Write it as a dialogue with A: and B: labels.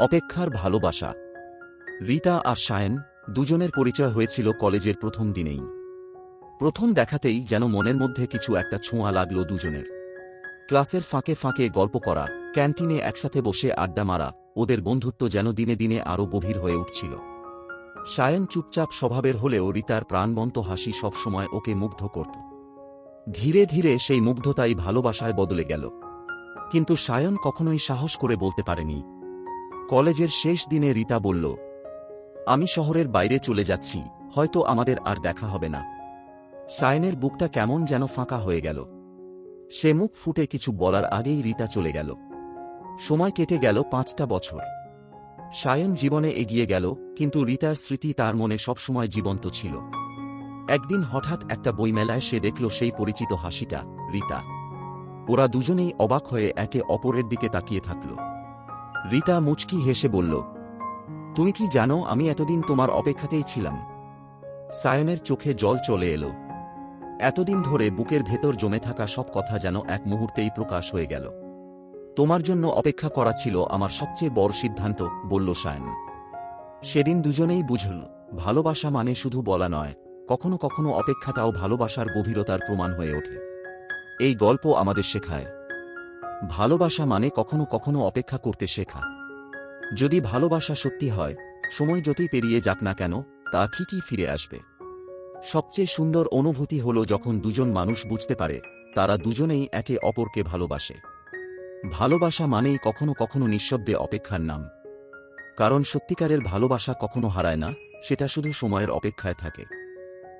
A: অপেক্ষার ভালোবাসা। রীতা আর সায়ন দুজনের পরিচয় হয়েছিল কলেজের প্রথম দিনেই। প্রথম দেখাতেই যেন মনের মধ্যে কিছু একটা ছোঁয়া লাগল দুজনের। ক্লাসের ফাঁকে ফাঁকে গল্প করা, ক্যান্টিনে একসাথে বসে আড্ডা মারা, ওদের বন্ধুত্ব যেন দিনে দিনে আরও গভীর হয়ে উঠছিল। সায়ন চুপচাপ স্বভাবের হলেও রীতার প্রাণবন্ত হাসি সবসময় ওকে মুগ্ধ করত। ধীরে ধীরে সেই মুগ্ধতাই ভালোবাসায় বদলে গেল। কিন্তু সায়ন কখনোই সাহস করে বলতে পারেনি কলেজের শেষ দিনে রীতা বলল, আমি শহরের বাইরে চলে যাচ্ছি, হয়তো আমাদের আর দেখা হবে না। সায়নের বুকটা কেমন যেন ফাঁকা হয়ে গেল। সে মুখ ফুটে কিছু বলার আগেই রীতা চলে গেল। সময় কেটে গেল পাঁচটা বছর। সায়ন জীবনে এগিয়ে গেল, কিন্তু রীতার স্মৃতি তার মনে সবসময় জীবন্ত ছিল। একদিন হঠাৎ একটা বইমেলায় সে দেখল সেই পরিচিত হাসিটা, রীতা। ওরা দুজনেই অবাক হয়ে একে অপরের দিকে তাকিয়ে থাকল। রীতা মুচকি হেসে বলল, তুমি কি জানো, আমি এতদিন তোমার অপেক্ষাতেই ছিলাম। সায়নের চোখে জল চলে এলো। এতদিন ধরে বুকের ভেতর জমে থাকা সব কথা যেন এক মুহূর্তেই প্রকাশ হয়ে গেল। তোমার জন্য অপেক্ষা করা ছিল আমার সবচেয়ে বড় সিদ্ধান্ত, বলল সায়ন। সেদিন দুজনেই বুঝল, ভালোবাসা মানে শুধু বলা নয়, কখনো কখনো অপেক্ষাটাও ভালোবাসার গভীরতার প্রমাণ হয়ে ওঠে। এই গল্প আমাদের শেখায়। ভালোবাসা মানে কখনো কখনো অপেক্ষা করতে শেখা। যদি ভালোবাসা সত্যি হয়, সময় যতই পেরিয়ে যাক না কেন, তা ঠিকই ফিরে আসবে। সবচেয়ে সুন্দর অনুভূতি হল যখন দুজন মানুষ বুঝতে পারে, তারা দুজনেই একে অপরকে ভালোবাসে। ভালোবাসা মানেই কখনো কখনো নিঃশব্দে অপেক্ষার নাম। কারণ সত্যিকারের ভালোবাসা কখনো হারায় না, সেটা শুধু সময়ের অপেক্ষায় থাকে।